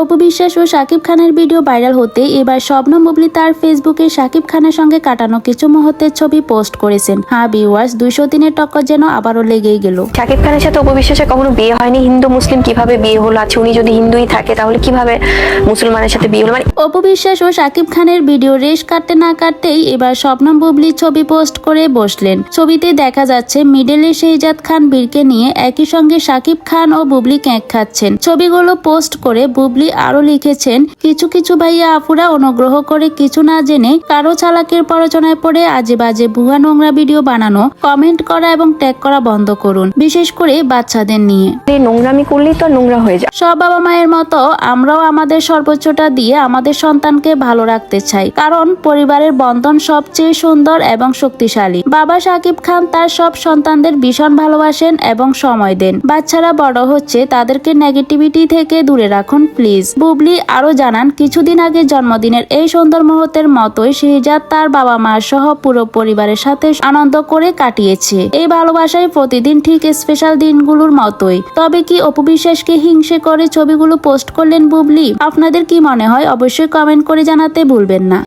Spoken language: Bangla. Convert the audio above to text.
অপু বিশ্বাস ও শাকিব খানের ভিডিও ভাইরাল হতে এবার শবনম বুবলি তার ফেসবুকে শাকিব খানের সঙ্গে কাটানো কিছু মুহূর্তের ছবি পোস্ট করেছেন। হ্যাঁ ভিউয়ার্স দুইশো দিনের টক্কর যেন আবারও লেগেই গেল। শাকিব খানের সাথে অপবিশ্বাসের কখনো বিয়ে হয়নি। হিন্দু মুসলিম কীভাবে বিয়ে হলো? আছে উনি যদি হিন্দুই থাকে তাহলে কীভাবে মুসলমানের সাথে বিয়ে হলো? মানে অপু বিশ্বাস ও শাকিব খানের ভিডিও রেশ কাটতে না কাটতেই এবার শবনম বুবলি ছবি পোস্ট করে বসলেন। ছবিতে দেখা যাচ্ছে মিডলে শেহজাদ খান বীরকে নিয়ে একই সঙ্গে শাকিব খান ও বুবলি কেক খাচ্ছেন। ছবিগুলো পোস্ট করে বুবলি আরও লিখেছেন কিছু কিছু ভাইয়া আপুরা অনুগ্রহ করে কিছু না জেনে কারও চালাকের প্ররোচনায় পড়ে আজে বাজে ভুয়া নোংরা ভিডিও বানানো কমেন্ট করা এবং ট্যাগ করা বন্ধ করুন বিশেষ করে বাচ্চাদের নিয়ে। নোংরামি করলেই তো নোংরা হয়ে যায়। সব বাবা মায়ের মতো আমরাও আমাদের সর্বোচ্চটা দিয়ে আমাদের সন্তানকে ভালো রাখতে চাই কারণ পরিবারের বন্ধন সবচেয়ে সুন্দর এবং শক্তিশালী। বাবা সাকিব খান তার সব সন্তানদের ভীষণ ভালোবাসেন এবং সময় দেন। বাচ্চারা বড় হচ্ছে তাদেরকে নেগেটিভিটি থেকে দূরে রাখুন প্লিজ বুবলি আরও জানান, কিছুদিন আগে জন্মদিনের এই সুন্দর মুহূর্তের মতোই শেহজাদ তার বাবা মা সহ পুরো পরিবারের সাথে আনন্দ করে কাটিয়েছে। এই ভালোবাসায় প্রতিদিন ঠিক স্পেশাল দিনগুলোর মতোই। তবে কি অপবিশ্বাসকে হিংসে করে ছবিগুলো পোস্ট করলেন বুবলি? আপনাদের কি মনে হয়? অবশ্যই কমেন্ট করে জানাতে ভুলবেন না।